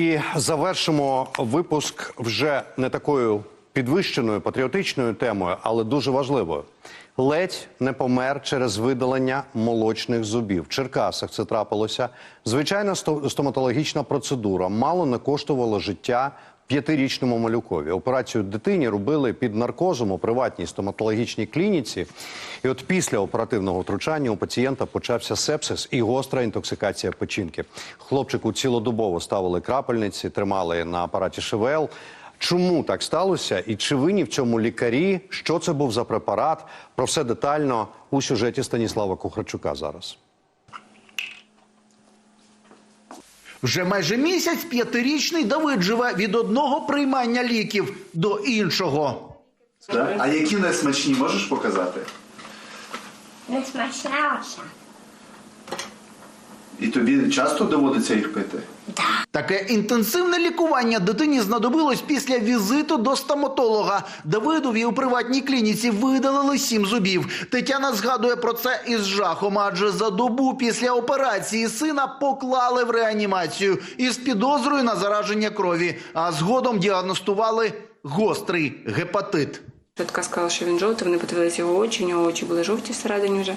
І завершимо випуск вже не такою підвищеною патріотичною темою, але дуже важливою. Ледь не помер через видалення молочних зубів. В Черкасах це трапилося. Звичайна сто- стоматологічна процедура мало не коштувала життя п'ятирічному малюкові. Операцію дитині робили під наркозом у приватній стоматологічній клініці. І от після оперативного втручання у пацієнта почався сепсис і гостра інтоксикація печінки. Хлопчику цілодобово ставили крапельниці, тримали на апараті ШВЛ. Чому так сталося? І чи винні в цьому лікарі? Що це був за препарат? Про все детально у сюжеті Станіслава Кухарчука зараз. Вже майже місяць п'ятирічний Давид живе від одного приймання ліків до іншого. Да? А які найсмачні можеш показати? Не смачналося. І тобі часто доводиться їх пити? Таке інтенсивне лікування дитині знадобилось після візиту до стоматолога. Давидові у приватній клініці видалили сім зубів. Тетяна згадує про це із жахом, адже за добу після операції сина поклали в реанімацію із підозрою на зараження крові, а згодом діагностували гострий гепатит. Швидка сказала, що він жовтий, вони подивилися його очі, у нього очі були жовті всередині вже.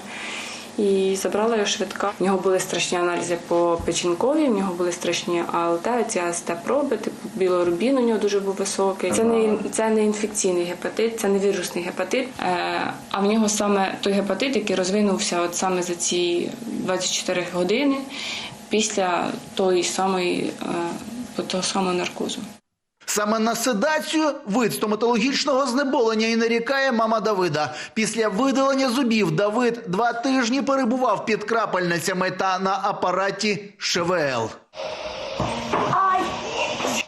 І забрала його швидка. У нього були страшні аналізи по печінкові, в нього були страшні АЛТ, ці АСТ-проби, типу білорубін у нього дуже був високий. Це не, це не інфекційний гепатит, це не вірусний гепатит. Е, а в нього саме той гепатит, який розвинувся от саме за ці 24 години після тої самої, е, того самого наркозу. Саме на седацію вид стоматологічного знеболення і нарікає мама Давида. Після видалення зубів Давид два тижні перебував під крапельницями та на апараті ШВЛ.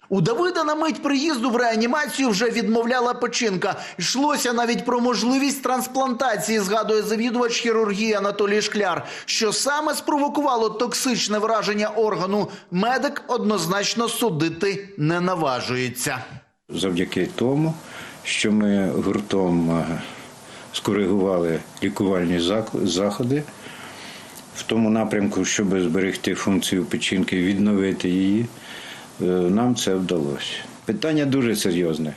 У Давида на мить приїзду в реанімацію вже відмовляла печінка. Йшлося навіть про можливість трансплантації, згадує завідувач хірургії Анатолій Шкляр. Що саме спровокувало токсичне враження органу, медик однозначно судити не наважується. завдяки тому, що ми гуртом е, скоригували лікувальні заходи в тому напрямку, щоб зберегти функцію печінки, відновити її, нам це вдалося. Питання дуже серйозне.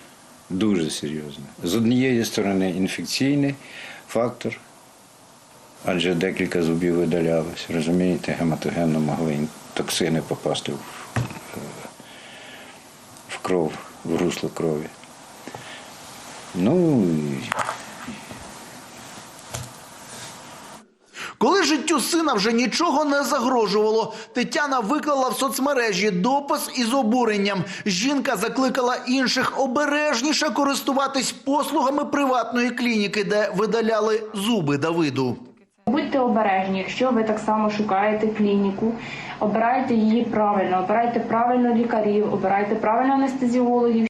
Дуже серйозне. З однієї сторони інфекційний фактор, адже декілька зубів видалялось. Розумієте, гематогенно могли токсини попасти в в кров, в русло крові. Ну, Коли життю сина вже нічого не загрожувало, Тетяна виклала в соцмережі допис із обуренням. Жінка закликала інших обережніше користуватись послугами приватної клініки, де видаляли зуби Давиду. Будьте обережні, якщо ви так само шукаєте клініку, обирайте її правильно, обирайте правильно лікарів, обирайте правильно анестезіологів.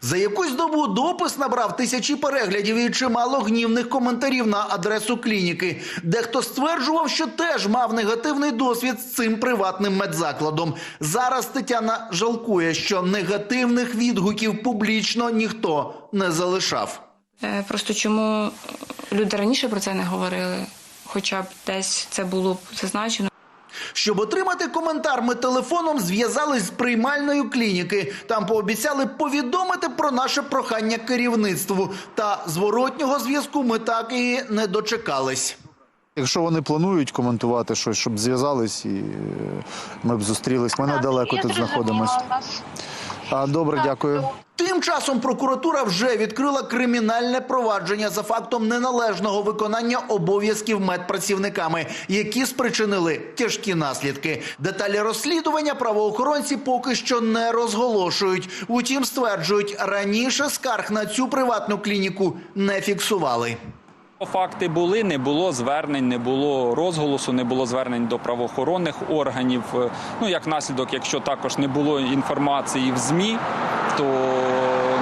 За якусь добу допис набрав тисячі переглядів і чимало гнівних коментарів на адресу клініки. Дехто стверджував, що теж мав негативний досвід з цим приватним медзакладом. Зараз Тетяна жалкує, що негативних відгуків публічно ніхто не залишав. Е, Просто чому люди раніше про це не говорили, хоча б десь це було зазначено. Щоб отримати коментар, ми телефоном зв'язались з приймальною клініки. Там пообіцяли повідомити про наше прохання керівництву. Та зворотнього зв'язку ми так і не дочекались. Якщо вони планують коментувати щось, щоб зв'язались і е, ми б зустрілись. Ми недалеко тут знаходимося. А добре, дякую. Тим часом прокуратура вже відкрила кримінальне провадження за фактом неналежного виконання обов'язків медпрацівниками, які спричинили тяжкі наслідки. Деталі розслідування правоохоронці поки що не розголошують. Утім, стверджують, раніше скарг на цю приватну клініку не фіксували. Факти були, не було звернень, не було розголосу, не було звернень до правоохоронних органів. Е, Ну як наслідок, якщо також не було інформації в ЗМІ, то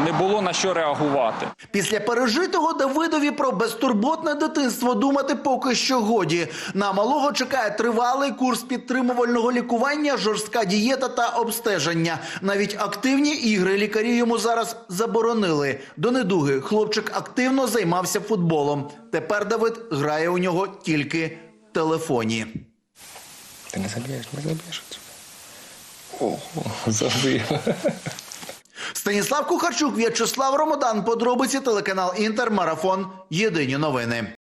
не було на що реагувати. Після пережитого Давидові про безтурботне дитинство думати поки що годі. На малого чекає тривалий курс підтримувального лікування, жорстка дієта та обстеження. Навіть активні ігри лікарі йому зараз заборонили. До недуги хлопчик активно займався футболом. Тепер Давид грає у нього тільки в телефоні. ти не заб'єш, не заб'єш. О, завжди. Станіслав Кухарчук, В'ячеслав Ромодан. Подробиці телеканал Інтер. Марафон. Єдині новини.